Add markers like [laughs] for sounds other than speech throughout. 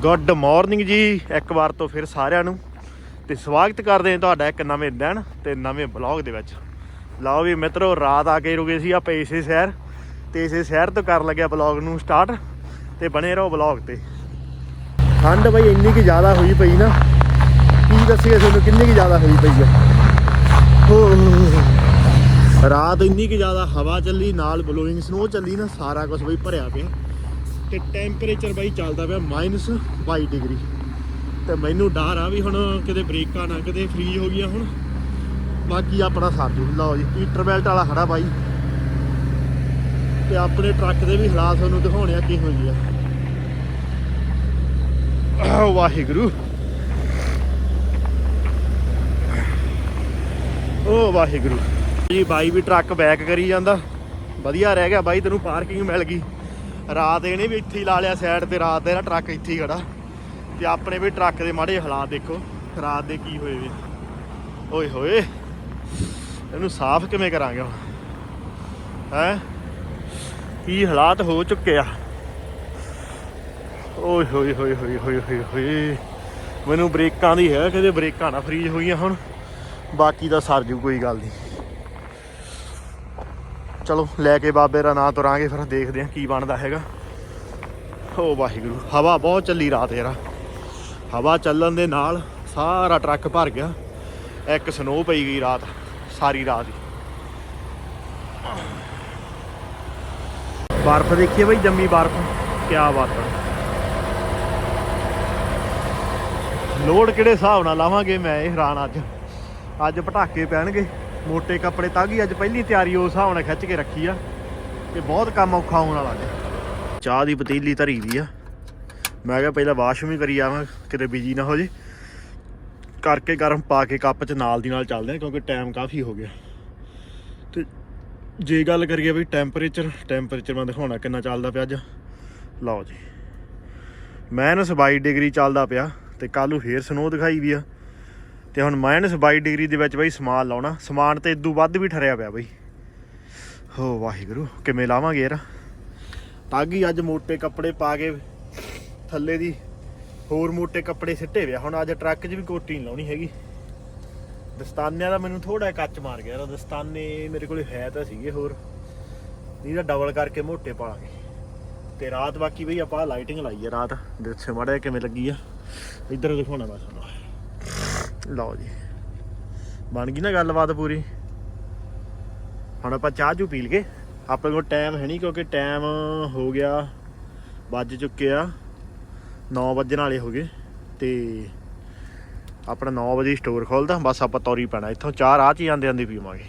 Good morning ਜੀ, ਇੱਕ ਵਾਰ ਤੋਂ ਫਿਰ ਸਾਰਿਆਂ ਨੂੰ। ਤੇ ਸਵਾਗਤ ਕਰਦੇ ਹਾਂ ਤੁਹਾਡਾ ਇੱਕ ਨਵੇਂ ਦਿਨ ਤੇ ਨਵੇਂ ਬਲੌਗ ਦੇ ਵਿੱਚ। ਲਓ ਵੀ ਮਿੱਤਰੋ, ਰਾਤ ਆ ਕੇ ਰੁਕੇ ਸੀ ਆਪਾਂ ਇਸੇ ਸ਼ਹਿਰ। ਤੇ ਇਸੇ ਸ਼ਹਿਰ ਤੋਂ ਕਰਨ ਲੱਗਿਆ ਬਲੌਗ ਨੂੰ ਸਟਾਰਟ ਤੇ ਬਣੇ ਰਹੋ ਬਲੌਗ ਤੇ। ਠੰਡ ਬਈ ਇੰਨੀ ਕਿ ਜ਼ਿਆਦਾ ਹੋਈ ਪਈ ਨਾ। ਕੀ ਦੱਸੀਏ ਤੁਹਾਨੂੰ, ਕਿੰਨੀ ਕਿ ਜ਼ਿਆਦਾ ਹੋਈ ਪਈ ਆ। ਰਾਤ ਇੰਨੀ ਕਿ ਜ਼ਿਆਦਾ ਹਵਾ ਚੱਲੀ, ਨਾਲ ਬਲੋਇੰਗ ਸਨੋ ਚੱਲੀ ਨਾ, ਸਾਰਾ ਕੁਝ ਬਈ ਭਰਿਆ ਪਿਆ। ਤੇ ਟੈਂਪਰੇਚਰ ਬਾਈ ਚੱਲਦਾ ਪਿਆ -22 ਡਿਗਰੀ ਤੇ ਮੈਨੂੰ ਡਰ ਆ ਵੀ ਹੁਣ ਕਿਤੇ ਬ੍ਰੇਕਾਂ ਨਾ, ਕਿਤੇ ਫ੍ਰੀਜ ਹੋ ਗਈਆਂ ਹੁਣ। ਬਾਕੀ ਆਪਣਾ ਸਾਥੂ ਲਓ ਜੀ। ਪੀਟਰ ਬੈਲਟ ਵਾਲਾ ਖੜਾ ਬਾਈ। ਤੇ ਆਪਣੇ ਟਰੱਕ ਦੇ ਵੀ ਹਾਲਾਤ ਤੁਹਾਨੂੰ ਦਿਖਾਉਣੇ ਆ ਕਿਹੋ ਜਿਹੇ ਆ। ਵਾਹਿਗੁਰੂ। ਓ ਵਾਹਿਗੁਰੂ। ਜੀ ਬਾਈ ਵੀ ਟਰੱਕ ਬੈਕ ਕਰੀ ਜਾਂਦਾ। ਵਧੀਆ ਰਹਿ ਗਿਆ ਬਾਈ, ਤੈਨੂੰ ਪਾਰਕਿੰਗ ਮਿਲ ਗਈ। ਰਾਤ ਇਹਨੇ ਵੀ ਇੱਥੇ ਹੀ ਲਾ ਲਿਆ ਸਾਈਡ ਤੇ, ਰਾਤ ਦਾ ਟਰੱਕ ਇੱਥੇ ਹੀ ਖੜਾ। ਤੇ ਆਪਣੇ ਵੀ ਟਰੱਕ ਦੇ ਮਾੜੇ ਹਾਲਾਤ ਦੇਖੋ, ਰਾਤ ਦੇ ਕੀ ਹੋਏ ਵੇ। ਓਏ ਹੋਏ, ਇਹਨੂੰ ਸਾਫ਼ ਕਿਵੇਂ ਕਰਾਂਗੇ ਹੁਣ? ਹੈ? ਕੀ ਹਾਲਾਤ ਹੋ ਚੁੱਕੇ ਆ? ਓਏ ਹੋਏ ਹੋਏ ਹੋਏ ਹੋਏ ਹੋਏ ਹੋਏ। ਮੈਨੂੰ ਬ੍ਰੇਕਾਂ ਦੀ ਹੈ, ਕਿਤੇ ਬ੍ਰੇਕਾਂ ਨਾ ਫਰੀਜ ਹੋਈਆਂ ਹੁਣ। ਬਾਕੀ ਦਾ ਸਰ ਜੂ, ਕੋਈ ਗੱਲ ਨਹੀਂ। ਚਲੋ, ਲੈ ਕੇ ਬਾਬੇ ਦਾ ਨਾਂ ਤੁਰਾਂਗੇ, ਫਿਰ ਦੇਖਦੇ ਹਾਂ ਕੀ ਬਣਦਾ ਹੈਗਾ। ਓ ਵਾਹਿਗੁਰੂ, ਹਵਾ ਬਹੁਤ ਚੱਲੀ ਰਾਤ ਯਾਰ ਹਵਾ ਚੱਲਣ ਦੇ ਨਾਲ ਸਾਰਾ ਟਰੱਕ ਭਰ ਗਿਆ। ਇੱਕ ਸਨੋ ਪਈ ਗਈ ਰਾਤ, ਸਾਰੀ ਰਾਤ ਹੀ। ਬਰਫ਼ ਦੇਖੀਏ ਬਈ, ਜੰਮੀ ਬਰਫ਼। ਕੀ ਬਾਤ ਹੈ ਲੋਡ ਕਿਹੜੇ ਹਿਸਾਬ ਨਾਲ ਲਾਵਾਂਗੇ, ਮੈਂ ਇਹ ਹੈਰਾਨ ਅੱਜ। ਅੱਜ ਪਟਾਕੇ ਪੈਣਗੇ। ਮੋٹے ਕੱਪੜੇ ਤਾਂ ਗਈ ਅੱਜ ਪਹਿਲੀ ਤਿਆਰੀ ਉਸ ਹਿਸਾਬ ਨਾਲ ਖਿੱਚ ਕੇ ਰੱਖੀ ਆ ਤੇ ਬਹੁਤ ਕੰਮ ਔਖਾ ਹੋਣ ਵਾਲਾ ਅੱਜ। ਚਾਹ ਦੀ ਪਤੀਲੀ ਧਰੀ ਵੀ ਆ। ਮੈਂ ਕਿਹਾ ਪਹਿਲਾਂ ਵਾਸ਼ਰੂਮ ਹੀ ਕਰੀ ਆਵਾਂ ਕਿਤੇ ਬਿਜ਼ੀ ਨਾ ਹੋ ਜੇ। ਕਰਕੇ ਗਰਮ ਪਾ ਕੇ ਕੱਪ 'ਚ ਨਾਲ ਦੀ ਨਾਲ ਚੱਲਦੇ ਆ, ਕਿਉਂਕਿ ਟਾਈਮ ਕਾਫੀ ਹੋ ਗਿਆ। ਤੇ ਜੇ ਗੱਲ ਕਰੀਏ ਵੀ ਟੈਂਪਰੇਚਰ ਟੈਂਪਰੇਚਰ ਮੈਂ ਦਿਖਾਉਣਾ ਕਿੰਨਾ ਚੱਲਦਾ ਪਿਆ ਅੱਜ। ਲਓ ਜੀ। ਮਾਈਨਸ 22 ਡਿਗਰੀ ਚੱਲਦਾ ਪਿਆ ਤੇ ਕੱਲ ਨੂੰ ਫੇਰ ਸਨੋ ਦਿਖਾਈ ਵੀ ਆ। ਤੇ ਹੁਣ -22 ਡਿਗਰੀ ਦੇ ਵਿੱਚ ਬਈ ਸਮਾਨ ਲਾਉਣਾ। ਸਮਾਨ ਤੇ ਇਦੋਂ ਵੱਧ ਵੀ ਠਰਿਆ ਪਿਆ ਬਈ। ਹੋ ਵਾਹਿਗੁਰੂ, ਕਿਵੇਂ ਲਾਵਾਂਗੇ ਯਾਰ? ਤਾਗੀ ਅੱਜ ਮੋਟੇ ਕੱਪੜੇ ਪਾ ਕੇ ਥੱਲੇ ਦੀ ਹੋਰ ਮੋਟੇ ਕੱਪੜੇ ਸਿੱਟੇ ਵਿਆ ਹੁਣ ਅੱਜ ਟਰੱਕ 'ਚ ਵੀ ਕੋਟੀ ਨਹੀਂ ਲਾਉਣੀ ਹੈਗੀ। ਦਸਤਾਨਿਆਂ ਦਾ ਮੈਨੂੰ ਥੋੜਾ ਕੱਚ ਮਾਰ ਗਿਆ ਯਾਰ। ਦਸਤਾਨੇ ਮੇਰੇ ਕੋਲੇ ਹੈ ਤਾਂ ਸੀਗੇ ਹੋਰ। ਨਹੀਂ ਤਾਂ ਡਬਲ ਕਰਕੇ ਮੋਟੇ ਪਾ ਲਾਂਗੇ। ਤੇ ਰਾਤ ਬਾਕੀ ਬਈ ਆਪਾਂ ਲਾਈਟਿੰਗ ਲਾਈ ਆ ਰਾਤ। ਦੇਖੋ ਮਾੜਾ ਕਿਵੇਂ ਲੱਗੀ ਆ। ਇੱਧਰ ਦਿਖਾਉਣਾ ਬਸ ਲਓ ਜੀ। ਬਣ ਗਈ ਨਾ ਗੱਲਬਾਤ ਪੂਰੀ। ਹੁਣ ਆਪਾਂ ਚਾਹ ਚੂ ਪੀ ਲਈਏ। ਆਪਣੇ ਕੋਲ ਟਾਈਮ ਹੈ ਨਹੀਂ ਕਿਉਂਕਿ ਟਾਈਮ ਹੋ ਗਿਆ, ਵੱਜ ਚੁੱਕੇ ਆ। 9 ਵਜਣ ਵਾਲੇ ਹੋ ਗਏ ਤੇ ਆਪਣਾ 9 ਵਜੇ ਸਟੋਰ ਖੋਲਦਾ। ਬਸ ਆਪਾਂ ਤੌਰੀ ਪੈਣਾ। ਇੱਥੋਂ ਚਾਹ ਰਾਹ ਚ ਹੀ ਆਂਦੇ ਆਂਦੇ ਪੀਵਾਂਗੇ।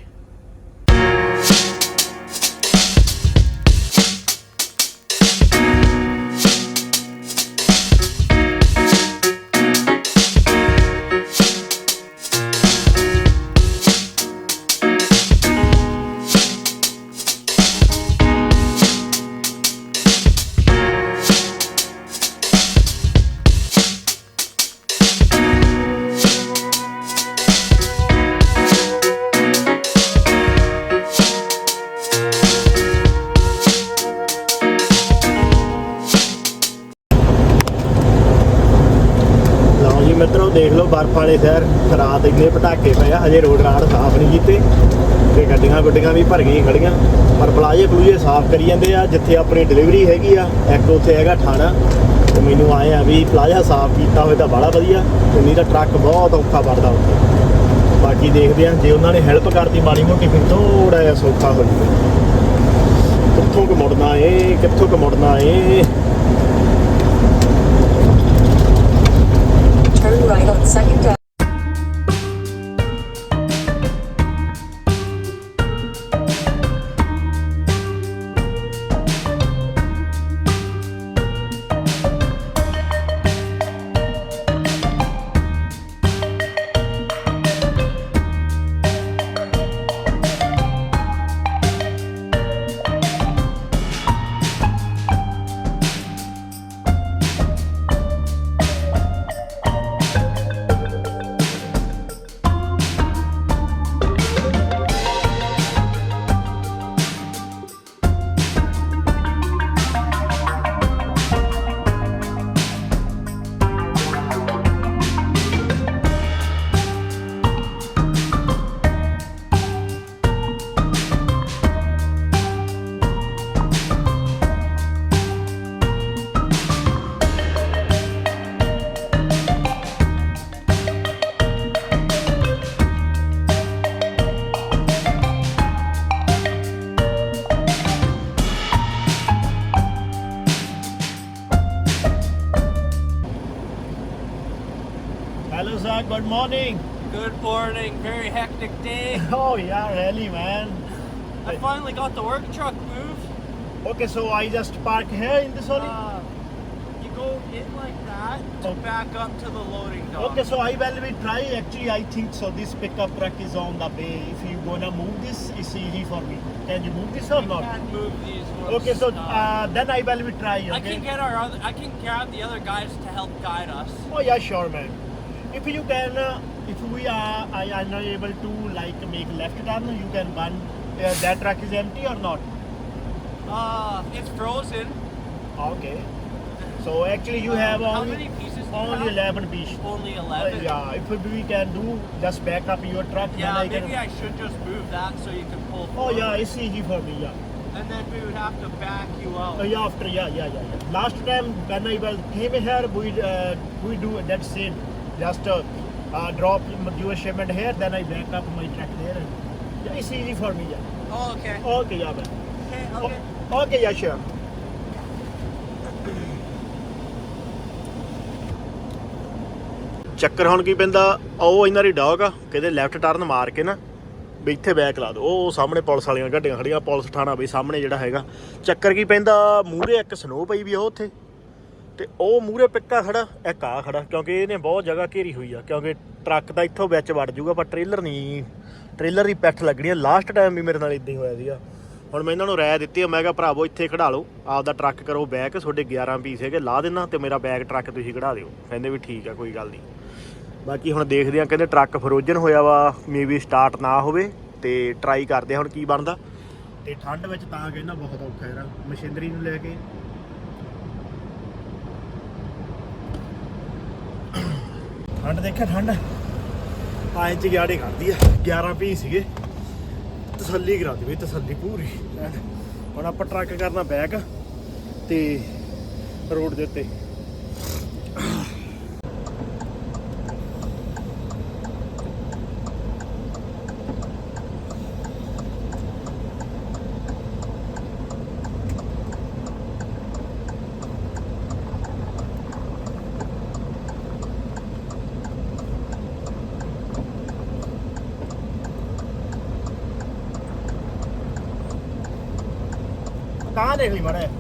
ਵਾਲੇ ਸ਼ਹਿਰ ਰਾਤ ਇੰਨੇ ਪਟਾਕੇ ਪਏ ਆ, ਹਜੇ ਰੋਡ ਰਾਡ ਸਾਫ਼ ਨਹੀਂ ਕੀਤੇ। ਤੇ ਗੱਡੀਆਂ ਗੁੱਡੀਆਂ ਵੀ ਭਰ ਗਈਆਂ ਖੜੀਆਂ। ਪਰ ਪਲਾਜੇ ਪਲੂਜੇ ਸਾਫ਼ ਕਰੀ ਜਾਂਦੇ ਆ, ਜਿੱਥੇ ਆਪਣੀ ਡਿਲੀਵਰੀ ਹੈਗੀ ਆ, ਇੱਕ ਉੱਥੇ ਹੈਗਾ ਥਾਣਾ। ਤੇ ਮੈਨੂੰ ਆਏ ਆ ਵੀ ਪਲਾਜਾ ਸਾਫ਼ ਕੀਤਾ ਹੋਵੇ ਤਾਂ ਬੜਾ ਵਧੀਆ, ਤੇ ਨਹੀਂ ਤਾਂ ਟਰੱਕ ਬਹੁਤ ਔਖਾ ਵੜਦਾ ਉੱਥੇ। ਬਾਕੀ ਦੇਖਦੇ ਆ, ਜੇ ਉਹਨਾਂ ਨੇ ਹੈਲਪ ਕਰਤੀ ਮਾੜੀ ਮੋਟੀ, ਫਿਰ ਥੋੜਾ ਜਿਹਾ ਸੌਖਾ ਹੋ ਜੂਗਾ ਕਿੱਥੋਂ ਕੁ ਮੁੜਨਾ ਏ, ਕਿੱਥੋਂ ਕੁ ਮੁੜਨਾ ਏ? Turn right on Second Ave. morning. Good morning. Very hectic day. [laughs] Oh yeah, really, man. I finally got the work truck moved. Okay, so I just park here in this only. Uh, you go in like that to Oh. back up to the loading dock. Okay, so I will be try. Actually, I think so. This pickup truck is on the way. If you gonna move this, it's easy for me. Can you move this or You not? can't move these. Okay, so Uh, uh, then I will be try. Okay? I can get our other. I can grab the other guys to help guide us. Oh yeah, sure, man. If you can, uh, if we are, I are not able to like make left turn, you can run. Uh, that truck is empty or not? Uh, it's frozen. Okay. So actually, you Uh, have how only many pieces? do you only have? eleven pieces. Only Uh, eleven. yeah, if we can do, just back up your truck. Yeah, then I maybe can. I should just move that so you can pull. Oh forward. yeah, it's easy for me. Yeah. And then we would have to back you out. Uh, yeah, after yeah, yeah, yeah, yeah. Last time when I was came here, we uh, we do that same. Just uh, uh, drop your shipment here, then I back up my truck there. And, yeah, it's easy for me. Yeah. Oh, okay. Okay, yeah, man. Okay, Oh, okay. okay, yeah, sure. ਚੱਕਰ ਹੁਣ ਕੀ ਪੈਂਦਾ ਉਹ ਇਹਨਾਂ ਦੀ dog ਆ ਕਿਤੇ left turn ਮਾਰ ਕੇ ਨਾ ਵੀ ਇੱਥੇ ਬੈਕ ਲਾ ਦੋ ਉਹ ਸਾਹਮਣੇ ਪੁਲਿਸ ਵਾਲੀਆਂ ਗੱਡੀਆਂ ਖੜੀਆਂ ਪੁਲਿਸ ਥਾਣਾ ਬਈ ਸਾਹਮਣੇ ਜਿਹੜਾ ਹੈਗਾ ਚੱਕਰ ਕੀ ਪੈਂਦਾ ਮੂਹਰੇ ਇੱਕ ਸਨੋ ਪਈ ਵੀ ਆ ਉੱਥੇ ਤੇ ਉਹ ਮੂਹਰੇ ਪਿੱਕਾ ਖੜਾ ਇੱਕ ਆ ਖੜਾ, ਕਿਉਂਕਿ ਇਹਨੇ ਬਹੁਤ ਜਗ੍ਹਾ ਘੇਰੀ ਹੋਈ ਆ, ਕਿਉਂਕਿ ਟਰੱਕ ਤਾਂ ਇੱਥੋਂ ਵਿੱਚ ਵੜ ਜਾਊਗਾ, ਪਰ ਟ੍ਰੇਲਰ ਨਹੀਂ, ਟ੍ਰੇਲਰ ਦੀ ਪੈਠ ਲੱਗਣੀ ਆ। ਲਾਸਟ ਟਾਈਮ ਵੀ ਮੇਰੇ ਨਾਲ ਇਦਾਂ ਹੀ ਹੋਇਆ ਸੀਗਾ। ਹੁਣ ਮੈਂ ਇਹਨਾਂ ਨੂੰ ਰਾਇ ਦਿੱਤੀ ਮੈਂ ਕਿਹਾ ਭਰਾਵੋ, ਇੱਥੇ ਖੜਾ ਲਓ, ਆਪਦਾ ਟਰੱਕ ਕਰੋ ਬੈਕ, ਤੁਹਾਡੇ 11 ਪੀਸ ਹੈਗੇ, ਲਾ ਦੇਣਾ ਤੇ ਮੇਰਾ ਬੈਗ ਟਰੱਕ ਤੁਸੀਂ ਖੜਾ ਦਿਓ। ਕਹਿੰਦੇ ਵੀ ਠੀਕ ਆ, ਕੋਈ ਗੱਲ ਨਹੀਂ। ਬਾਕੀ ਹੁਣ ਦੇਖਦੇ ਆ, ਕਹਿੰਦੇ ਟਰੱਕ ਫਰੋਜਨ ਹੋਇਆ ਵਾ ਮੇਬੀ ਸਟਾਰਟ ਨਾ ਹੋਵੇ ਤੇ ਟਰਾਈ ਕਰਦੇ ਆ, ਹੁਣ ਕੀ ਬਣਦਾ। ਤੇ ਠੰਡ ਵਿੱਚ ਤਾਂ ਕਹਿੰਦਾ ਬਹੁਤ ਔਖਾ ਯਾਰ ਮਸ਼ੀਨਰੀ ਨੂੰ ਲੈ ਕੇ ਠੰਡ ਦੇਖਿਆ, ਠੰਡ। ਆਏ ਚ ਗਿਆੜੇ ਕਰਦੀ ਆ 11 ਪੀ ਸੀਗੇ। ਤਸੱਲੀ ਕਰਾਦੀ ਬਈ, ਤਸੱਲੀ ਪੂਰੀ। ਐਨ। ਹੁਣ ਆਪਾਂ ਟਰੱਕ ਕਰਨਾ ਬੈਗ ਤੇ ਰੋਡ ਦੇ ਉੱਤੇ। ਕਹਾਂ ਦੇਖ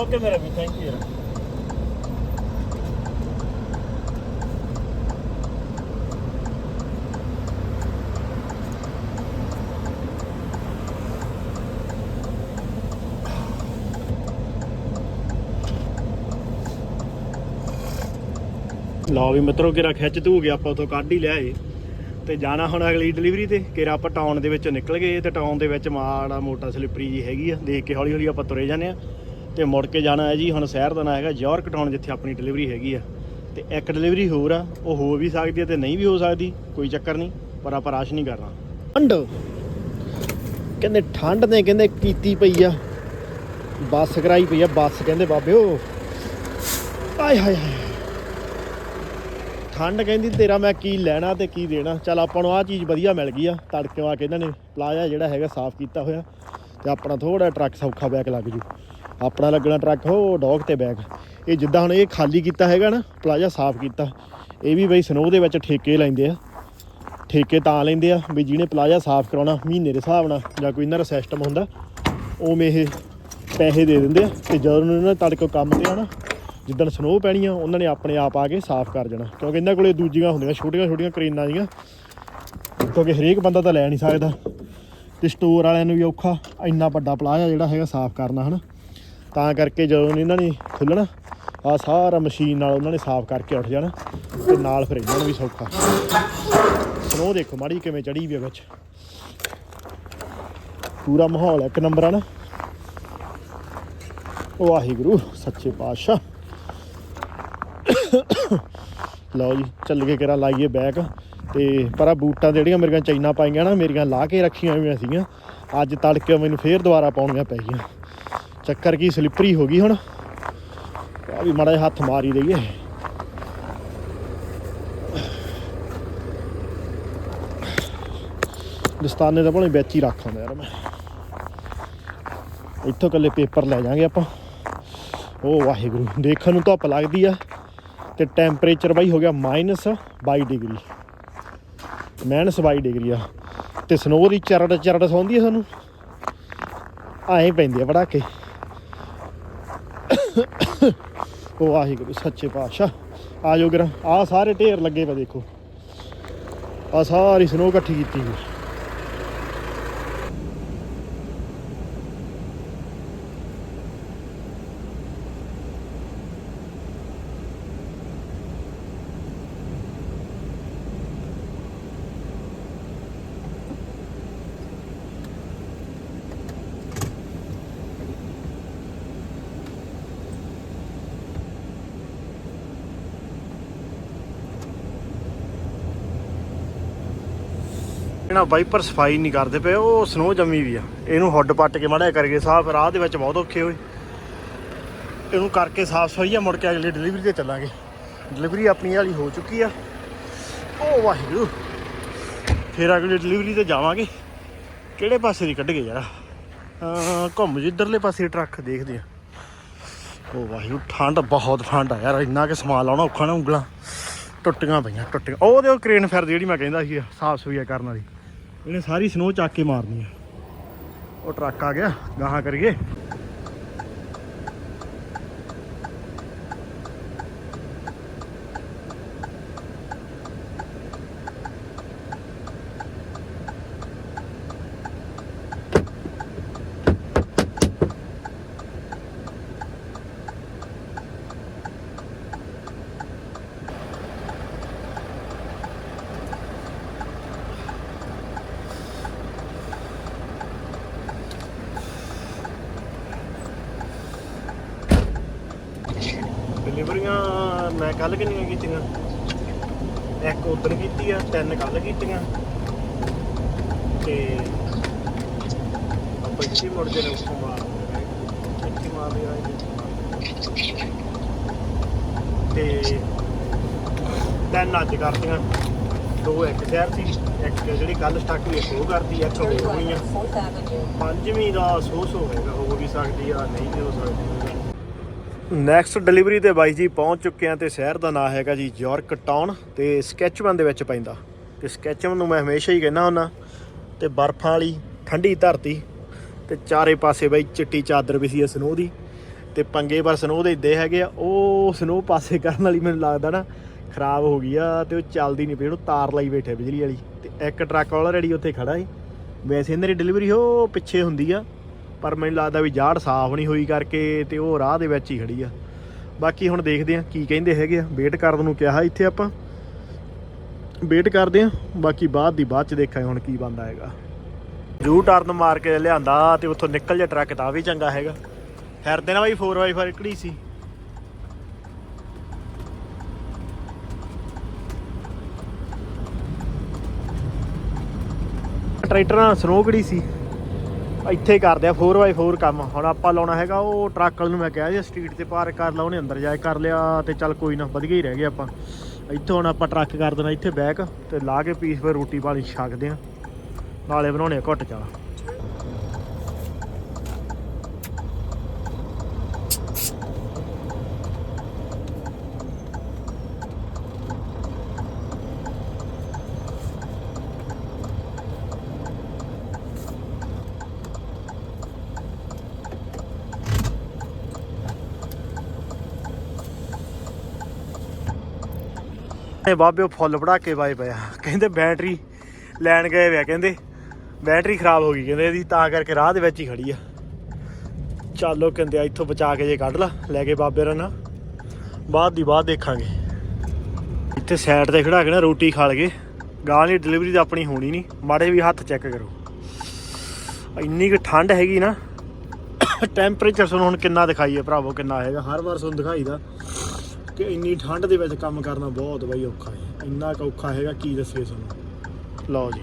ਓਕੇ ਮੇਰਾ ਵੀ ਥੈਂਕ ਯੂ ਯਾਰ। ਲਓ ਵੀ ਮਿੱਤਰੋ ਕਿਰਾ ਖਿੱਚ ਧੂ ਗਿਆ, ਆਪਾਂ ਉਥੋਂ ਕੱਢ ਹੀ ਲਿਆ ਏ। ਤੇ ਜਾਣਾ ਹੁਣ ਅਗਲੀ ਡਿਲੀਵਰੀ ਤੇ ਕਿਰਾ ਆਪਾਂ ਟਾਊਨ ਦੇ ਵਿੱਚੋਂ ਨਿਕਲ ਗਏ, ਤੇ ਟਾਊਨ ਦੇ ਵਿੱਚ ਮਾੜਾ ਮੋਟਾ ਸਲਿੱਪਰੀ ਜੀ ਹੈਗੀ ਆ। ਦੇਖ ਕੇ ਹੌਲੀ ਹੌਲੀ ਆਪਾਂ ਤੁਰੇ ਜਾਂਦੇ ਆ। ਤੇ ਮੁੜ ਕੇ ਜਾਣਾ ਹੈ ਜੀ, ਹੁਣ ਸ਼ਹਿਰ ਦਾ ਨਾਂ ਹੈਗਾ ਯਾਰਕ ਟਾਊਨ ਜਿੱਥੇ ਆਪਣੀ ਡਿਲੀਵਰੀ ਹੈਗੀ ਆ। ਤੇ ਇੱਕ ਡਿਲੀਵਰੀ ਹੋਰ ਆ, ਉਹ ਹੋ ਵੀ ਸਕਦੀ ਹੈ ਤੇ ਨਹੀਂ ਵੀ ਹੋ ਸਕਦੀ, ਕੋਈ ਚੱਕਰ ਨਹੀਂ, ਪਰ ਆਪਾਂ ਰਾਸ਼ ਨਹੀਂ ਕਰਨਾ। ਠੰਡ। ਕਹਿੰਦੇ ਠੰਡ ਨੇ ਕਹਿੰਦੇ ਕੀਤੀ ਪਈ ਆ, ਬੱਸ ਕਰਾਈ ਪਈ ਆ, ਬੱਸ ਕਹਿੰਦੇ ਬਾਬਿਓ। ਆਏ ਹਾਏ ਹਾਏ। ਠੰਡ ਕਹਿੰਦੀ ਤੇਰਾ ਮੈਂ ਕੀ ਲੈਣਾ ਤੇ ਕੀ ਦੇਣਾ, ਚੱਲ ਆਪਾਂ ਨੂੰ ਆਹ ਚੀਜ਼ ਵਧੀਆ ਮਿਲ ਗਈ ਆ, ਤੜਕੇ ਆ ਕੇ ਇਹਨਾਂ ਨੇ ਪਲਾਜ਼ਾ ਜਿਹੜਾ ਹੈਗਾ ਸਾਫ਼ ਕੀਤਾ ਹੋਇਆ, ਤੇ ਆਪਣਾ ਥੋੜਾ ਟਰੱਕ ਸੌਖਾ ਬੈਕ ਲੱਗ ਜੂ। ਆਪਣਾ ਲੱਗਣਾ ਟਰੱਕ ਹੋ ਡੌਗ ਤੇ ਬੈਗ ਇਹ ਜਿੱਦਾਂ ਹੁਣ ਇਹ ਖਾਲੀ ਕੀਤਾ ਹੈਗਾ ਨਾ, ਪਲਾਜ਼ਾ ਸਾਫ਼ ਕੀਤਾ। ਇਹ ਵੀ ਬਈ ਸਨੋ ਦੇ ਵਿੱਚ ਠੇਕੇ ਲੈਂਦੇ ਆ। ਠੇਕੇ ਤਾਂ ਲੈਂਦੇ ਆ ਵੀ ਜਿਹਨੇ ਪਲਾਜ਼ਾ ਸਾਫ਼ ਕਰਾਉਣਾ, ਮਹੀਨੇ ਦੇ ਹਿਸਾਬ ਨਾਲ ਜਾਂ ਕੋਈ ਇਹਨਾਂ ਦਾ ਸਿਸਟਮ ਹੁੰਦਾ, ਉਵੇਂ ਇਹ ਪੈਸੇ ਦੇ ਦਿੰਦੇ ਆ। ਤੇ ਜਦੋਂ ਇਹਨਾਂ ਨੇ ਤੜਕੇ ਕੰਮ ਤੇ ਆਣਾ ਜਿੱਦਣ ਸਨੋ ਪੈਣੀ ਆ, ਉਹਨਾਂ ਨੇ ਆਪਣੇ ਆਪ ਆ ਕੇ ਸਾਫ਼ ਕਰ ਜਾਣਾ। ਕਿਉਂਕਿ ਇਹਨਾਂ ਕੋਲੇ ਦੂਜੀਆਂ ਹੁੰਦੀਆਂ, ਛੋਟੀਆਂ ਛੋਟੀਆਂ ਕਰੀਨਾਂ ਜੀਆਂ। ਕਿਉਂਕਿ ਹਰੇਕ ਬੰਦਾ ਤਾਂ ਲੈ ਨਹੀਂ ਸਕਦਾ। ਤੇ ਸਟੋਰ ਵਾਲਿਆਂ ਨੂੰ ਵੀ ਔਖਾ, ਇੰਨਾ ਵੱਡਾ ਪਲਾਜ਼ਾ ਜਿਹੜਾ ਹੈਗਾ ਸਾਫ਼ ਕਰਨਾ, ਹਨਾ? ਤਾਂ ਕਰਕੇ ਜਦੋਂ ਇਹਨਾਂ ਨੇ ਖੁੱਲਣਾ ਆ ਸਾਰਾ ਮਸ਼ੀਨ ਨਾਲ ਉਹਨਾਂ ਨੇ ਸਾਫ਼ ਕਰਕੇ ਉੱਠ ਜਾਣਾ ਤੇ ਨਾਲ ਫਿਰ ਇਹਨਾਂ ਨੂੰ ਵੀ ਸੌਖਾ। ਸਨੋ ਦੇਖੋ ਮਾੜੀ ਕਿਵੇਂ ਚੜੀ ਵੀ ਆ ਵਿੱਚ। ਪੂਰਾ ਮਾਹੌਲ ਇੱਕ ਨੰਬਰ ਆ ਨਾ। ਵਾਹਿਗੁਰੂ, ਸੱਚੇ ਪਾਤਸ਼ਾਹ। ਲਓ ਜੀ ਚੱਲ ਕੇ ਕਿਰਾ ਲਾਈਏ ਬੈਕ ਤੇ ਪਰ ਆ ਬੂਟਾਂ ਜਿਹੜੀਆਂ ਮੇਰੀਆਂ ਚਾਈਨਾ ਪਾਈਆਂ ਨਾ, ਮੇਰੀਆਂ ਲਾ ਕੇ ਰੱਖੀਆਂ ਹੋਈਆਂ ਸੀਗੀਆਂ। ਅੱਜ ਤੜਕੇ ਮੈਨੂੰ ਫੇਰ ਦੁਬਾਰਾ ਪਾਉਣੀਆਂ ਪੈ ਗਈਆਂ। ਚੱਕਰ ਕੀ ਸਲਿੱਪਰੀ ਹੋ ਗਈ ਹੁਣ। ਆ ਵੀ ਮਾੜਾ ਜਿਹਾ ਹੱਥ ਮਾਰੀ ਹੀ ਦਈਏ। ਦਸਤਾਨੇ ਦਾ ਭਲੇ ਵਿੱਚ ਹੀ ਰੱਖ ਆਉਂਦਾ ਯਾਰ ਮੈਂ। ਇੱਥੋਂ ਕੱਲੇ ਪੇਪਰ ਲੈ ਜਾਾਂਗੇ ਆਪਾਂ। ਉਹ ਵਾਹਿਗੁਰੂ, ਦੇਖਣ ਨੂੰ ਧੁੱਪ ਲੱਗਦੀ ਆ। ਤੇ ਟੈਂਪਰੇਚਰ ਬਾਈ ਹੋ ਗਿਆ ਮਾਈਨਸ 22 ਡਿਗਰੀ। ਮਾਈਨਸ 22 ਡਿਗਰੀ ਆ। ਤੇ ਸਨੋ ਦੀ ਚਰੜ ਚਰੜ ਸੌਂਦੀ ਆ ਸਾਨੂੰ। ਆਏ ਪੈਂਦੀ ਆ ਪੜਾਕੇ। ਉਹ ਵਾਹਿਗੁਰੂ, ਸੱਚੇ ਪਾਤਸ਼ਾਹ। ਆ ਜਾਓ ਗਰਾ ਆ ਸਾਰੇ ਢੇਰ ਲੱਗੇ ਪਏ ਦੇਖੋ। ਆ ਸਾਰੀ ਸਨੋ ਇਕੱਠੀ ਕੀਤੀ ਹੋਈ। ਇਹਨਾਂ ਵਾਈਪਰ ਸਫ਼ਾਈ ਨਹੀਂ ਕਰਦੇ ਪਏ, ਉਹ ਸਨੋ ਜੰਮੀ ਵੀ ਆ। ਇਹਨੂੰ ਹੁੱਡ ਪੱਟ ਕੇ ਮਾੜਾ ਕਰਕੇ ਸਾਫ਼ ਰਾਹ ਦੇ ਵਿੱਚ ਬਹੁਤ ਔਖੇ ਹੋਏ। ਇਹਨੂੰ ਕਰਕੇ ਸਾਫ਼ ਸਫ਼ਾਈ ਆ, ਮੁੜ ਕੇ ਅਗਲੀ ਡਿਲੀਵਰੀ ਤੇ ਚੱਲਾਂਗੇ। ਡਿਲੀਵਰੀ ਆਪਣੀ ਵਾਲੀ ਹੋ ਚੁੱਕੀ ਆ। ਉਹ ਵਾਹਿਗੁਰੂ। ਫਿਰ ਅਗਲੀ ਡਿਲੀਵਰੀ ਤੇ ਜਾਵਾਂਗੇ। ਕਿਹੜੇ ਪਾਸੇ ਦੀ ਕੱਢ ਗਏ ਯਾਰ ਘੁੰਮ ਜਿੱਧਰਲੇ ਪਾਸੇ ਟਰੱਕ ਦੇਖਦੇ ਆ। ਉਹ ਵਾਹਿਗੁਰੂ, ਠੰਡ ਬਹੁਤ, ਠੰਡ ਆ ਯਾਰ। ਇੰਨਾ ਕਿ ਸਮਾਨ ਲਾਉਣਾ ਔਖਾ ਨਾ ਉਂਗਲਾਂ। ਟੁੱਟੀਆਂ ਪਈਆਂ, ਟੁੱਟੀਆਂ। ਉਹ ਉਹਦੇ ਉਹ ਕ੍ਰੇਨ ਫਿਰਦੀ ਜਿਹੜੀ ਮੈਂ ਕਹਿੰਦਾ ਸੀ, ਸਾਫ਼ ਸਫ਼ਾਈ ਕਰਨ ਵਾਲੀ। ਇਹਨੇ ਸਾਰੀ ਸਨੋ ਚੱਕ ਕੇ ਮਾਰਨੀ ਆ। ਉਹ ਟਰੱਕ ਆ ਗਿਆ ਗਾਹਾਂ ਕਰੀਏ ਡਿਲੀਵਰੀਆਂ ਮੈਂ ਕੱਲ ਕਿੰਨੀਆਂ ਕੀਤੀਆਂ ਇੱਕ ਉਦੋਂ ਕੀਤੀ ਆ ਤਿੰਨ ਕੱਲ ਕੀਤੀਆਂ ਤੇ ਆਪਾਂ ਇੱਥੇ ਮੁੜ ਜੇ ਨੇ ਉੱਥੋਂ ਮਾਰ ਇੱਥੇ ਮਾਰ ਲਿਆ ਤੇ ਤਿੰਨ ਅੱਜ ਕਰਤੀਆਂ ਦੋ ਇੱਕ ਸ਼ਹਿਰ ਸੀ ਇੱਕ ਜਿਹੜੀ ਕੱਲ ਸਟਾਕ ਹੋਈ ਇੱਕ ਉਹ ਕਰਦੀ ਇੱਕ ਹੋਰ ਹੋਈਆਂ Fourth Avenue. ਪੰਜਵੀਂ ਦਾ ਸੋ ਸੋ ਹੋਏਗਾ ਹੋ ਵੀ ਸਕਦੀ ਆ ਨਹੀਂ ਵੀ ਹੋ ਸਕਦੀ। ਨੈਕਸਟ ਡਿਲੀਵਰੀ ਤੇ ਬਾਈ ਜੀ ਪਹੁੰਚ ਚੁੱਕੇ ਆ ਤੇ ਸ਼ਹਿਰ ਦਾ ਨਾਮ ਹੈਗਾ ਜੀ ਯਾਰਕ ਟਾਊਨ ਤੇ ਸਕੈਚਮਨ ਦੇ ਵਿੱਚ ਪੈਂਦਾ। ਤੇ ਸਕੈਚਮਨ ਨੂੰ ਮੈਂ ਹਮੇਸ਼ਾ ਹੀ ਕਹਿੰਦਾ ਹੁੰਦਾ ਤੇ ਬਰਫਾਂ ਵਾਲੀ, ਠੰਡੀ ਧਰਤੀ ਤੇ ਚਾਰੇ ਪਾਸੇ ਬਈ ਚਿੱਟੀ ਚਾਦਰ ਵਿਛੀ ਆ ਸਨੋ ਦੀ ਤੇ ਪੰਗੇ ਪਰ ਸਨੋ ਦੇ ਇੱਦੇ ਹੈਗੇ ਆ। ਉਹ ਸਨੋ ਪਾਸੇ ਕਰਨ ਵਾਲੀ ਮੈਨੂੰ ਲੱਗਦਾ ਨਾ ਖਰਾਬ ਹੋ ਗਈ ਆ ਤੇ ਉਹ ਚੱਲਦੀ ਨਹੀਂ ਪਈ, ਉਹਨੂੰ ਤਾਰ ਲਈ ਬੈਠੇ ਬਿਜਲੀ ਵਾਲੀ ਤੇ ਇੱਕ ਟਰੱਕ ਆਲਰੇਡੀ ਉੱਥੇ ਖੜਾ ਸੀ ਵੈਸੇ ਇਹਨਾਂ ਦੀ ਡਿਲੀਵਰੀ ਉਹ ਪਿੱਛੇ ਹੁੰਦੀ ਆ, ਪਰ ਮੈਨੂੰ ਲੱਗਦਾ ਵੀ ਜਾੜ ਸਾਫ਼ ਨਹੀਂ ਹੋਈ ਕਰਕੇ ਤੇ ਉਹ ਰਾਹ ਦੇ ਵਿੱਚ ਹੀ ਖੜੀ ਆ। ਬਾਕੀ ਹੁਣ ਦੇਖਦੇ ਆ ਕੀ ਕਹਿੰਦੇ ਹੈਗੇ ਆ। ਵੇਟ ਕਰਨ ਨੂੰ ਕਿਹਾ ਇੱਥੇ ਆਪਾਂ। ਵੇਟ ਕਰਦੇ ਆ ਬਾਕੀ ਬਾਅਦ ਦੀ ਬਾਅਦ ਚ ਦੇਖਾਂਗੇ ਹੁਣ ਕੀ ਬੰਦਾ ਹੈਗਾ। ਜੂ ਟਰਨ ਮਾਰ ਕੇ ਲਿਆਂਦਾ ਤੇ ਉੱਥੋਂ ਨਿਕਲ ਜਾ ਟਰੱਕ ਤਾਂ ਵੀ ਚੰਗਾ ਹੈਗਾ। ਫਿਰਦੇ ਨਾ ਬਾਈ 4x4 ਇਕੜੀ ਸੀ। ਟਰੈਕਟਰ ਨਾਲ ਸਨੋ ਕਿਹੜੀ ਸੀ। ਇੱਥੇ ਹੀ ਕਰਦੇ ਆ 4x4 ਕੰਮ। ਹੁਣ ਆਪਾਂ ਲਾਉਣਾ ਹੈਗਾ ਉਹ ਟਰੱਕ ਵਾਲੇ ਨੂੰ ਮੈਂ ਕਿਹਾ ਜੀ ਸਟਰੀਟ ਤੇ ਪਾਰਕ ਕਰ ਲਾ, ਉਹਨੇ ਅੰਦਰ ਜਾ ਕੇ ਕਰ ਲਿਆ ਤੇ ਚੱਲ ਕੋਈ ਨਾ, ਵਧੀਆ ਹੀ ਰਹਿ ਗਿਆ ਆਪਾਂ। ਇੱਥੋਂ ਹੁਣ ਆਪਾਂ ਟਰੱਕ ਕਰ ਦੇਣਾ ਇੱਥੇ ਬੈਕ ਤੇ ਲਾ ਕੇ ਪੀਸ ਫਿਰ ਰੋਟੀ ਪਾਣੀ ਛਕਦੇ ਆ। ਨਾਲੇ ਬਣਾਉਣੇ ਆ ਘੁੱਟ ਚਾਹ। ਇਹ ਬਾਬੇ ਉਹ ਫੁੱਲ ਵੜਾ ਕੇ ਪਿਆ ਕਹਿੰਦੇ ਬੈਟਰੀ ਲੈਣ ਗਏ ਵੇ ਕਹਿੰਦੇ ਬੈਟਰੀ ਖਰਾਬ ਹੋ ਗਈ, ਕਹਿੰਦੇ ਇਹਦੀ ਤਾਂ ਕਰਕੇ ਰਾਹ ਦੇ ਵਿੱਚ ਹੀ ਖੜੀ ਆ। ਚੱਲੋ ਕਹਿੰਦੇ ਇੱਥੋਂ ਬਚਾ ਕੇ ਜੇ ਕੱਢ ਲਾ, ਲੈ ਕੇ ਬਾਬੇ ਰਣਾ ਬਾਅਦ ਦੀ ਬਾਅਦ ਦੇਖਾਂਗੇ। ਇੱਥੇ ਸਾਈਡ ਤੇ ਖੜਾ ਕੇ ਨਾ ਰੋਟੀ ਖਾ ਲਗੇ। ਗਾਂ ਦੀ ਡਿਲੀਵਰੀ ਤਾਂ ਆਪਣੀ ਹੋਣੀ ਨਹੀਂ, ਮਾੜੇ ਵੀ ਹੱਥ ਚੈੱਕ ਕਰੋ। ਇੰਨੀ ਕਿ ਠੰਡ ਹੈਗੀ ਨਾ [coughs] ਟੈਂਪਰੇਚਰ ਤੁਹਾਨੂੰ ਹੁਣ ਕਿੰਨਾ ਦਿਖਾਈਏ ਭਰਾਵੋ, ਕਿੰਨਾ ਹੈਗਾ। ਹਰ ਵਾਰ ਤੁਹਾਨੂੰ ਦਿਖਾਈਦਾ। ਕਿ ਇੰਨੀ ਠੰਡ ਦੇ ਵਿੱਚ ਕੰਮ ਕਰਨਾ ਬਹੁਤ ਬਈ ਔਖਾ ਹੈ। ਇੰਨਾ ਕੁ ਔਖਾ ਹੈਗਾ, ਕੀ ਦੱਸੇ ਤੁਹਾਨੂੰ? ਲਓ ਜੀ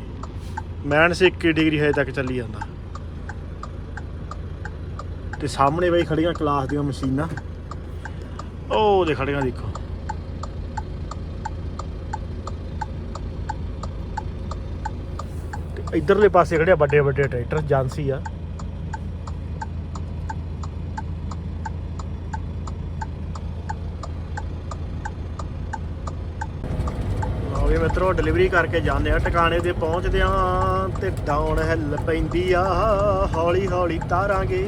ਮਾਈਨਸ 21 ਡਿਗਰੀ ਹਜੇ ਤੱਕ ਚੱਲੀ ਜਾਂਦਾ। ਤੇ ਸਾਹਮਣੇ ਬਈ ਖੜੀਆਂ ਕਲਾਸ ਦੀਆਂ ਮਸ਼ੀਨਾਂ। ਉਹ ਦੇ ਖੜੀਆਂ ਦੇਖੋ। ਤੇ ਇਧਰਲੇ ਪਾਸੇ ਖੜਿਆ ਵੱਡੇ ਵੱਡੇ ਟਰੈਕਟਰ ਜਾਂਸੀ ਆ। ਲਓ ਵੀ ਮਿੱਤਰੋ ਡਿਲੀਵਰੀ ਕਰਕੇ ਜਾਂਦੇ ਆ ਟਿਕਾਣੇ ਤੇ ਪਹੁੰਚਦੇ ਆ ਤੇ ਡਾਊਨ ਹਿੱਲ ਪੈਂਦੀ ਆ। ਹੌਲੀ ਹੌਲੀ ਤਾਰਾਂਗੇ।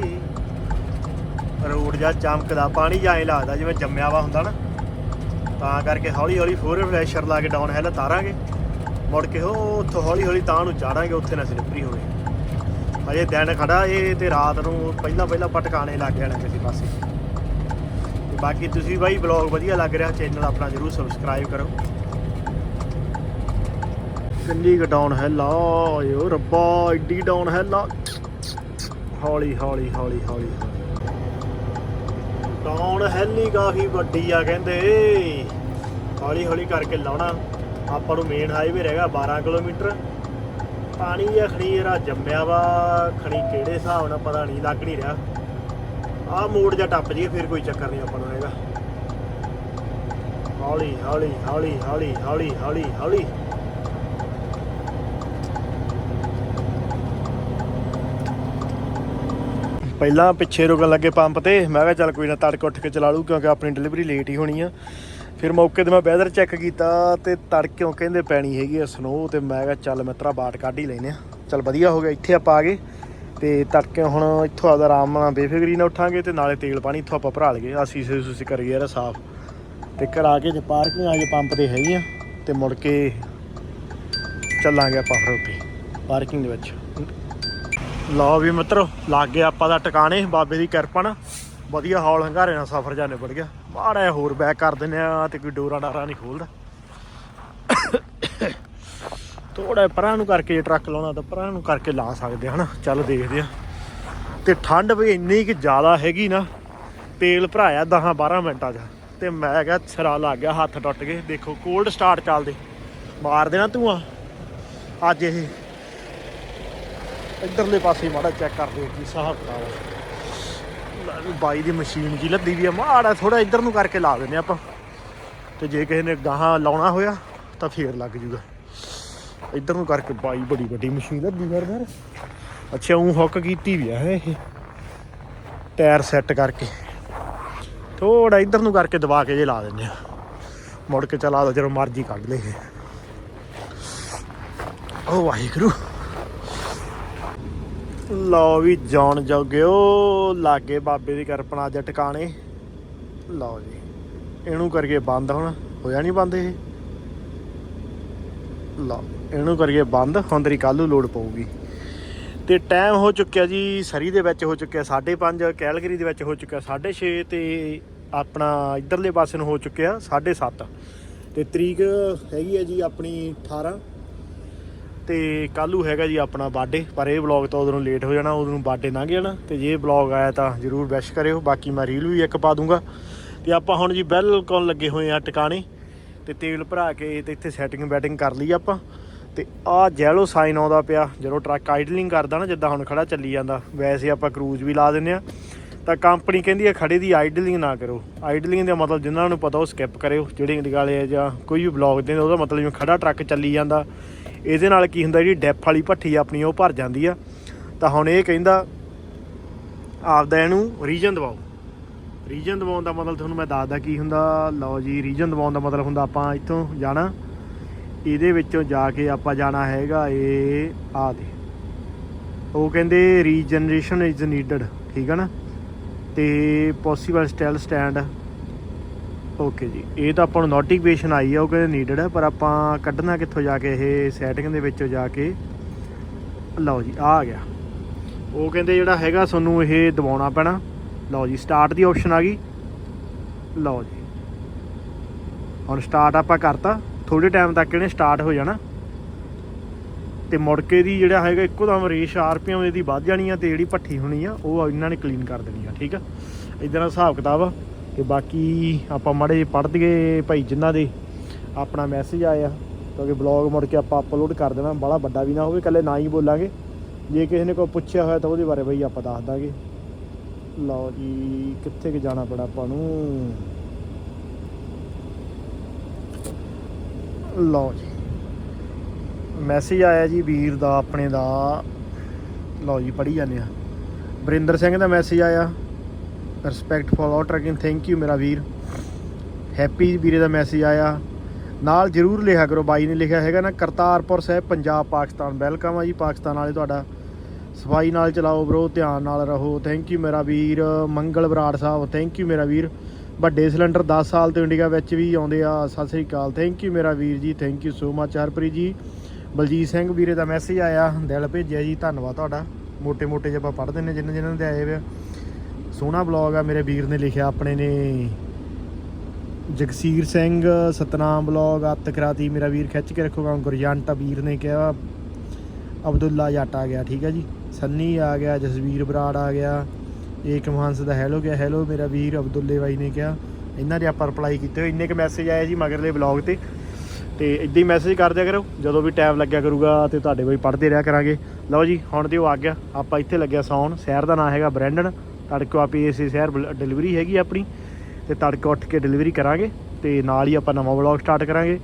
ਰੋਡ ਜਾਂ ਚਮਕਦਾ, ਪਾਣੀ ਜਾਏ ਲੱਗਦਾ ਜਿਵੇਂ ਜੰਮਿਆ ਵਾ ਹੁੰਦਾ ਨਾ। ਤਾਂ ਕਰਕੇ ਹੌਲੀ ਹੌਲੀ ਫੋਰ ਪ੍ਰੈਸ਼ਰ ਲਾ ਕੇ ਡਾਊਨ ਹਿੱਲ ਤਾਰਾਂਗੇ। ਮੁੜ ਕੇ ਉਹ ਉੱਥੋਂ ਹੌਲੀ ਹੌਲੀ ਤਾਂ ਨੂੰ ਚਾੜਾਂਗੇ, ਉੱਥੇ ਨਾ ਸਲਿੱਪਰੀ ਹੋਵੇ। ਹਜੇ ਦਿਨ ਖੜਾ ਇਹ ਤੇ ਰਾਤ ਨੂੰ ਪਹਿਲਾਂ ਪਹਿਲਾਂ ਪਟਕਾਣੇ ਲੱਗ ਜਾਣਾ ਕਿਸੇ ਪਾਸੇ। ਤੇ ਬਾਕੀ ਤੁਸੀਂ ਬਾਈ ਬਲੌਗ ਵਧੀਆ ਲੱਗ ਰਿਹਾ ਚੈਨਲ ਆਪਣਾ ਜਰੂਰ ਸਬਸਕ੍ਰਾਈਬ ਕਰੋ। ਕਿੰਨੀ ਕੁ ਡਾਊਨ ਹੈ ਲਾ ਓ ਰੱਬਾ, ਏਡੀ ਡਾਊਨ ਹੈ ਲਾ। ਹੌਲੀ ਹੌਲੀ ਹੌਲੀ ਹੌਲੀ। ਡਾਊਨ ਹੈਲੀ ਕਾਫੀ ਵੱਡੀ ਆ ਕਹਿੰਦੇ। ਹੌਲੀ ਹੌਲੀ ਕਰਕੇ ਲਾਉਣਾ। ਆਪਾਂ ਨੂੰ ਮੇਨ ਹਾਈਵੇ ਰਹੇਗਾ 12 ਕਿਲੋਮੀਟਰ। ਪਾਣੀ ਇਹ ਖਣੀ ਜਿਹੜਾ ਜੰਮਿਆ ਵਾ। ਖਣੀ ਕਿਹੜੇ ਹਿਸਾਬ ਨਾਲ ਪਤਾ ਨਹੀਂ, ਲੱਗ ਨਹੀਂ ਰਿਹਾ। ਆਹ ਮੋੜ ਜਾਂ ਟੱਪ ਜੀਏ ਫਿਰ ਕੋਈ ਚੱਕਰ ਨਹੀਂ ਆਪਾਂ ਨੂੰ ਹੈਗਾ ਹੌਲੀ ਹੌਲੀ ਹੌਲੀ ਹੌਲੀ ਹੌਲੀ ਹੌਲੀ ਹੌਲੀ। ਪਹਿਲਾਂ ਪਿੱਛੇ ਰੁਕਣ ਲੱਗੇ ਪੰਪ ਤੇ, ਮੈਂ ਕਿਹਾ ਚੱਲ ਕੋਈ ਨਾ ਤੜਕੇ ਉੱਠ ਕੇ ਚਲਾ ਲੂ ਕਿਉਂਕਿ ਆਪਣੀ ਡਿਲੀਵਰੀ ਲੇਟ ਹੀ ਹੋਣੀ ਆ। ਫਿਰ ਮੌਕੇ ਤੇ ਮੈਂ ਵੈਦਰ ਚੈੱਕ ਕੀਤਾ ਤੇ ਤੜਕਿਓਂ ਕਹਿੰਦੇ ਪੈਣੀ ਹੈਗੀ ਆ ਸਨੋ ਤੇ ਮੈਂ ਕਿਹਾ ਚੱਲ ਮਿੱਤਰਾ ਬਾਟ ਕੱਢ ਹੀ ਲੈਨੇ ਆ। ਚੱਲ ਵਧੀਆ ਹੋ ਗਿਆ, ਇੱਥੇ ਆਪਾਂ ਆ ਗਏ ਤੇ ਤੜਕੇ ਹੁਣ ਇੱਥੋਂ ਆਦਾ ਆਰਾਮ ਨਾਲ ਬੇਫਿਕਰੀ ਨਾਲ ਉੱਠਾਂਗੇ ਤੇ ਨਾਲੇ ਤੇਲ ਪਾਣੀ ਇੱਥੋਂ ਆਪਾਂ ਭਰਾ ਲਈਏ ਆ ਸੀਸੇ ਸੂਸੇ ਕਰ ਗਿਆ ਸਾਫ਼ ਤੇ ਆ ਕੇ ਜੇ ਪਾਰਕਿੰਗ ਆ ਜੇ ਪੰਪ ਤੇ ਹੈਗੀ ਆ ਤੇ ਮੁੜ ਕੇ ਚੱਲਾਂਗੇ ਆਪਾਂ ਫਿਰ ਉੱਥੇ, ਪਾਰਕਿੰਗ ਦੇ ਵਿੱਚ। ਲਓ ਵੀ ਮਿੱਤਰੋ, ਲੱਗ ਗਿਆ ਆਪਾਂ ਦਾ ਟਿਕਾਣੇ, ਬਾਬੇ ਦੀ ਕਿਰਪਾ ਨਾਲ। ਵਧੀਆ ਹੌਲ ਹੰਗਾਰੇ ਨਾਲ ਸਫ਼ਰ ਜਾਣੇ ਪੜ ਗਿਆ। ਮਾੜਾ ਹੋਰ ਬੈਕ ਕਰ ਦਿੰਦੇ ਆ ਤੇ ਕੋਈ ਡੋਰਾ ਡਾਰਾ ਨਹੀਂ ਖੋਲਦਾ। ਥੋੜਾ ਪਰਾਂ ਨੂੰ ਕਰਕੇ ਜੇ ਟਰੱਕ ਲਾਉਣਾ ਤਾਂ ਪਰਾਂ ਨੂੰ ਕਰਕੇ ਲਾ ਸਕਦੇ ਆ ਹਨਾ? ਚੱਲ ਦੇਖਦੇ ਆ ਤੇ ਠੰਡ ਵੀ ਇੰਨੀ ਕਿ ਜ਼ਿਆਦਾ ਹੈਗੀ ਨਾ, ਤੇਲ ਭਰਾਇਆ 10 12 ਮਿੰਟਾਂ 'ਚ। ਤੇ ਮੈਂ ਕਿਹਾ ਸਿਰਾ ਲੱਗ ਗਿਆ, ਹੱਥ ਟੁੱਟ ਗਏ। ਦੇਖੋ ਕੋਲਡ ਸਟਾਰਟ ਚੱਲਦੇ। ਮਾਰ ਦੇਣਾ ਧੂਆਂ। ਅੱਜ ਇਹ ਇੱਧਰਲੇ ਪਾਸੇ ਮਾੜਾ ਚੈੱਕ ਕਰਦੇ ਕੀ ਹਿਸਾਬ ਕਿਤਾਬ ਬਾਈ ਦੀ ਮਸ਼ੀਨ ਜੀ ਲੱਦੀ ਵੀ ਆ, ਮਾੜਾ ਥੋੜਾ ਇੱਧਰ ਨੂੰ ਕਰਕੇ ਲਾ ਦਿੰਦੇ ਆਪਾਂ। ਤੇ ਜੇ ਕਿਸੇ ਨੇ ਗਾਹਾਂ ਲਾਉਣਾ ਹੋਇਆ, ਤਾਂ ਫੇਰ ਲੱਗ ਜੂਗਾ। ਇਧਰ ਨੂੰ ਕਰਕੇ ਬਾਈ ਬੜੀ ਵੱਡੀ ਮਸ਼ੀਨ ਲੱਦੀ ਫਿਰ ਫਿਰ। ਅੱਛਾ ਉਹ ਹੁੱਕ ਕੀਤੀ ਵੀ ਆ ਇਹ। ਟਾਇਰ ਸੈੱਟ ਕਰਕੇ। ਥੋੜਾ ਇੱਧਰ ਨੂੰ ਕਰਕੇ ਦਬਾ ਕੇ ਜੇ ਲਾ ਦਿੰਦੇ ਆ ਮੁੜ ਕੇ ਚਲਾ ਦੋ ਜਦੋਂ ਮਰਜ਼ੀ ਕੱਢ ਲੇ ਇਹ ਓ ਵਾਹਿਗੁਰੂ। ਲਓ ਵੀ ਜਾਣ ਜੋਗਿਓ, ਲਾਗੇ ਬਾਬੇ ਦੀ ਕਿਰਪਾ ਅੱਜ ਟਿਕਾਣੇ। ਲਓ ਜੀ, ਇਹਨੂੰ ਕਰਕੇ ਬੰਦ ਹੁਣ, ਹੋਇਆ ਨਹੀਂ ਬੰਦ ਇਹ? ਲਓ, ਇਹਨੂੰ ਕਰਕੇ ਬੰਦ, ਹੁਣ ਤੇਰੀ ਕੱਲ ਨੂੰ ਲੋਡ ਪਊਗੀ। ਤੇ ਟਾਈਮ ਹੋ ਚੁੱਕਿਆ ਜੀ, ਸਰੀ ਦੇ ਵਿੱਚ ਹੋ ਚੁੱਕਿਆ 5:30 ਕੈਲਗਰੀ ਦੇ ਵਿੱਚ ਹੋ ਚੁੱਕਿਆ 6:30 ਤੇ ਆਪਣਾ ਇਧਰਲੇ ਪਾਸੇ ਨੂੰ ਹੋ ਚੁੱਕਿਆ 7:30 ਤੇ ਤਰੀਕ ਹੈਗੀ ਹੈ ਜੀ ਆਪਣੀ 18 ਤੇ ਨੂੰ ਹੈਗਾ ਜੀ ਆਪਣਾ ਬਰਥਡੇ ਪਰ ਇਹ ਵਲੌਗ ਤਾਂ ਉਦੋਂ ਲੇਟ ਹੋ ਜਾਣਾ, ਉਦੋਂ ਬਰਥਡੇ ਲੰਘ ਜਾਣਾ, ਤੇ ਜੇ ਵਲੌਗ ਆਇਆ ਤਾਂ ਜਰੂਰ ਵਿਸ਼ ਕਰਿਓ, ਬਾਕੀ ਮੈਂ ਰੀਲ ਵੀ ਇੱਕ ਪਾ ਦੂੰਗਾ। ਤੇ ਆਪਾਂ ਹੁਣ ਜੀ ਬਿਲਕੁਲ ਲੱਗੇ ਹੋਏ ਆ ਟਿਕਾਣੇ, ਤੇ ਤੇਲ ਭਰਾ ਕੇ ਤੇ ਇੱਥੇ ਸੈਟਿੰਗ ਬੈਟਿੰਗ ਕਰ ਲਈ ਆਪਾਂ। ਤੇ ਆ ਜੈਲੋ ਸਾਈਨ ਆਉਂਦਾ ਪਿਆ, ਜਦੋਂ ਟਰੱਕ ਆਈਡਲਿੰਗ ਕਰਦਾ ਨਾ, ਜਿੱਦਾਂ ਹੁਣ ਖੜਾ ਚੱਲੀ ਜਾਂਦਾ, ਵੈਸੇ ਆਪਾਂ ਕਰੂਜ਼ ਵੀ ਲਾ ਦਿੰਨੇ ਆ। ਤਾਂ ਕੰਪਨੀ ਕਹਿੰਦੀ ਹੈ ਖੜੇ ਦੀ ਆਈਡਲਿੰਗ ਨਾ ਕਰੋ। ਆਈਡਲਿੰਗ ਦਾ ਮਤਲਬ ਜਿਨ੍ਹਾਂ ਨੂੰ ਪਤਾ ਉਹ ਸਕਿਪ ਕਰਿਓ, ਜਿਹੜੇ ਵਾਲੇ ਆ ਜਾਂ ਕੋਈ ਵੀ ਬਲੌਗ ਦੇ ਉਹਦਾ ਮਤਲਬ ਜਿਵੇਂ ਖੜਾ ਟਰੱਕ ਚੱਲੀ ਜਾਂਦਾ ਇਹਦੇ ਨਾਲ ਕੀ ਹੁੰਦਾ, ਜਿਹੜੀ ਡੈਪ ਵਾਲੀ ਭੱਠੀ ਆਪਣੀ, ਉਹ ਭਰ ਜਾਂਦੀ ਆ। ਤਾਂ ਹੁਣ ਇਹ ਕਹਿੰਦਾ, ਆਪਦਾ ਇਹਨੂੰ ਰੀਜਨ ਦਵਾਓ। ਰੀਜਨ ਦਵਾਉਣ ਦਾ ਮਤਲਬ ਤੁਹਾਨੂੰ ਮੈਂ ਦੱਸਦਾ ਕੀ ਹੁੰਦਾ, ਲਓ ਜੀ ਰੀਜਨ ਦਵਾਉਣ ਦਾ ਮਤਲਬ ਹੁੰਦਾ ਆਪਾਂ ਇੱਥੋਂ ਜਾਣਾ। ਇਹਦੇ ਵਿੱਚੋਂ ਜਾ ਕੇ ਆਪਾਂ ਜਾਣਾ ਹੈਗਾ ਇਹ ਆ ਦੇ। ਉਹ ਕਹਿੰਦੇ ਰੀਜਨਰੇਸ਼ਨ ਇਜ਼ ਨੀਡਡ ਠੀਕ ਹੈ ਨਾ? ਤੇ ਪੋਸੀਬਲ ਸਟੈਲ ਸਟੈਂਡ ਓਕੇ ਜੀ। ਇਹ ਤਾਂ ਆਪਾਂ ਨੂੰ ਨੋਟੀਫਿਕੇਸ਼ਨ ਆਈ ਆ, ਉਹ ਕਹਿੰਦੇ ਨੀਡਡ ਹੈ ਪਰ ਆਪਾਂ ਕੱਢਣਾ ਕਿੱਥੋਂ ਜਾ ਕੇ, ਇਹ ਸੈਟਿੰਗ ਦੇ ਵਿੱਚੋਂ ਜਾ ਕੇ। ਲਓ ਜੀ, ਆ ਗਿਆ। ਉਹ ਕਹਿੰਦੇ ਜਿਹੜਾ ਹੈਗਾ, ਤੁਹਾਨੂੰ ਇਹ ਦਬਾਉਣਾ ਪੈਣਾ। ਲਓ ਜੀ ਸਟਾਰਟ ਦੀ ਆਪਸ਼ਨ ਆ ਗਈ। ਲਓ ਜੀ। ਹੁਣ ਸਟਾਰਟ ਆਪਾਂ ਕਰਤਾ। ਥੋੜੇ ਟਾਈਮ ਤੱਕ ਇਹਨੇ ਸਟਾਰਟ ਹੋ ਜਾਣਾ। ਤੇ ਮੁੜ ਕੇ ਦੀ ਜਿਹੜਾ ਹੈਗਾ, ਇੱਕੋ ਦਮ ਰੇਸ਼ ਆਰਪੀਐਮ ਇਹਦੀ ਵੱਧ ਜਾਣੀ ਆ, ਤੇ ਜਿਹੜੀ ਭੱਠੀ ਹੋਣੀ ਆ, ਉਹ ਇਹਨਾਂ ਨੇ ਕਲੀਨ ਕਰ ਦੇਣੀ ਆ, ਠੀਕ ਆ? ਇਦਾਂ ਦਾ ਹਿਸਾਬ ਕਿਤਾਬ ਆ। ਤੇ ਬਾਕੀ ਆਪਾਂ ਮਾੜੇ ਪੜ੍ਹ ਦਈਏ ਭਾਈ ਜਿਨ੍ਹਾਂ ਦੇ ਆਪਣਾ ਮੈਸੇਜ ਆਇਆ, ਕਿਉਂਕਿ ਬਲੌਗ ਮੁੜ ਕੇ ਆਪਾਂ ਅਪਲੋਡ ਕਰ ਦੇਣਾ ਬੜਾ ਵੱਡਾ ਵੀ ਨਾ ਹੋਵੇ, ਇਕੱਲੇ ਨਾ ਹੀ ਬੋਲਾਂਗੇ। ਜੇ ਕਿਸੇ ਨੇ ਕੋਈ ਪੁੱਛਿਆ ਹੋਇਆ ਤਾਂ ਉਹਦੇ ਬਾਰੇ ਬਈ ਆਪਾਂ ਦੱਸ ਦਾਂਗੇ। ਲਓ ਜੀ, ਕਿੱਥੇ ਕਿ ਜਾਣਾ ਪੈਣਾ ਆਪਾਂ ਨੂੰ? ਲਓ ਜੀ ਮੈਸੇਜ ਆਇਆ ਜੀ ਵੀਰ ਦਾ, ਆਪਣੇ ਦਾ। ਲਓ ਜੀ, ਪੜ੍ਹੀ ਜਾਂਦੇ ਆ। ਬਰਿੰਦਰ ਸਿੰਘ ਦਾ ਮੈਸੇਜ ਆਇਆ। Respect for all trekking thank you ਮੇਰਾ ਵੀਰ। ਹੈਪੀ ਵੀਰੇ ਦਾ ਮੈਸੇਜ ਆਇਆ। ਨਾਲ ਜਰੂਰ ਲਿਖਿਆ ਕਰੋ, ਬਾਈ ਨੇ ਲਿਖਿਆ ਹੈਗਾ ਨਾ, ਕਰਤਾਰਪੁਰ ਸਾਹਿਬ, ਪੰਜਾਬ, ਪਾਕਿਸਤਾਨ। ਵੈਲਕਮ ਆ ਜੀ, ਪਾਕਿਸਤਾਨ ਵਾਲੇ ਤੁਹਾਡਾ। ਸਫ਼ਾਈ ਨਾਲ ਚਲਾਓ ਬਰੋ ਧਿਆਨ ਨਾਲ ਰਹੋ। ਥੈਂਕ ਯੂ ਮੇਰਾ ਵੀਰ, ਮੰਗਲ ਬਰਾੜ ਸਾਹਿਬ। ਥੈਂਕ ਯੂ ਮੇਰਾ ਵੀਰ। ਵੱਡੇ ਸਿਲੰਡਰ 10 ਸਾਲ ਤੋਂ ਇੰਡੀਆ ਵਿੱਚ ਵੀ ਆਉਂਦੇ ਆ। ਸਤਿ ਸ੍ਰੀ ਅਕਾਲ। ਥੈਂਕ ਯੂ ਮੇਰਾ ਵੀਰ ਜੀ। Thank you so much Harpreet ji. Baljit Singh ਵੀਰੇ ਦਾ ਮੈਸੇਜ ਆਇਆ। ਦਿਲ ਭੇਜਿਆ ਜੀ। ਧੰਨਵਾਦ ਤੁਹਾਡਾ। ਮੋਟੇ ਮੋਟੇ ਜੇ ਆਪਾਂ ਪੜ੍ਹਦੇ ਨੇ ਜਿੰਨੇ ਜਿਨ੍ਹਾਂ ਦੇ ਆਏ ਵੇ ਸੋਹਣਾ ਬਲੌਗ ਆ, ਮੇਰੇ ਵੀਰ ਨੇ ਲਿਖਿਆ, ਆਪਣੇ ਨੇ ਜਗਸੀਰ ਸਿੰਘ ਸਤਨਾਮ ਬਲੌਗ ਅੱਤ ਕਰਾਤੀ, ਮੇਰਾ ਵੀਰ ਖਿੱਚ ਕੇ ਰੱਖੋਗਾ ਗੁਰਜੰਟਾ ਵੀਰ ਨੇ ਕਿਹਾ, ਅਬਦੁੱਲਾ ਜੱਟ ਆ ਗਿਆ, ਠੀਕ ਹੈ ਜੀ। ਸੰਨੀ ਆ ਗਿਆ, ਜਸਵੀਰ ਬਰਾੜ ਆ ਗਿਆ, ਏਕ ਮਹੰਸ ਦਾ ਹੈਲੋ ਗਿਆ, ਹੈਲੋ, ਮੇਰਾ ਵੀਰ ਅਬਦੁੱਲੇ ਬਾਈ ਨੇ ਕਿਹਾ। ਇਹਨਾਂ ਦੇ ਆਪਾਂ ਰਿਪਲਾਈ ਕੀਤੇ ਹੋਏ, ਇੰਨੇ ਕ ਮੈਸੇਜ ਆਏ ਜੀ ਮਗਰਲੇ ਬਲੌਗ ਤੇ। ਤੇ ਇਦਾਂ ਹੀ ਮੈਸੇਜ ਕਰ ਦਿਆ ਕਰੋ, ਜਦੋਂ ਵੀ ਟਾਈਮ ਲੱਗਿਆ ਕਰੂਗਾ ਤੇ ਤੁਹਾਡੇ ਕੋਲ ਪੜ੍ਹਦੇ ਰਿਹਾ ਕਰਾਂਗੇ। ਲਓ ਜੀ, ਹੁਣ ਦਿਓ ਆ ਗਿਆ, ਆਪਾਂ ਇੱਥੇ ਲੱਗਿਆ ਸੌਣ, ਸ਼ਹਿਰ ਦਾ ਨਾਮ ਹੈਗਾ ਬ੍ਰੈਂਡਨ। ਤੜਕੇ ਆਪੀ ਇਸੇ ਸ਼ਹਿਰ ਡਿਲੀਵਰੀ ਹੈਗੀ ਆਪਣੀ ਤੇ ਤੜਕੇ ਉੱਠ ਕੇ ਡਿਲੀਵਰੀ ਕਰਾਂਗੇ ਤੇ ਨਾਲ ਹੀ ਆਪਾਂ ਨਵਾਂ ਵਲੌਗ ਸਟਾਰਟ ਕਰਾਂਗੇ।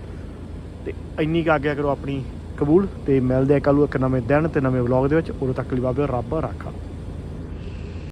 ਤੇ ਇੰਨੀ ਕੁ ਆਗਿਆ ਕਰੋ ਆਪਣੀ ਕਬੂਲ ਤੇ ਮਿਲਦੇ ਆ ਕੱਲ੍ਹ ਨੂੰ ਇੱਕ ਨਵੇਂ ਦਿਨ ਤੇ ਨਵੇਂ ਵਲੌਗ ਦੇ ਵਿੱਚ। ਉਦੋਂ ਤੱਕ ਲਈ ਬਾਬੇ ਰੱਬ ਰਾਖਾ।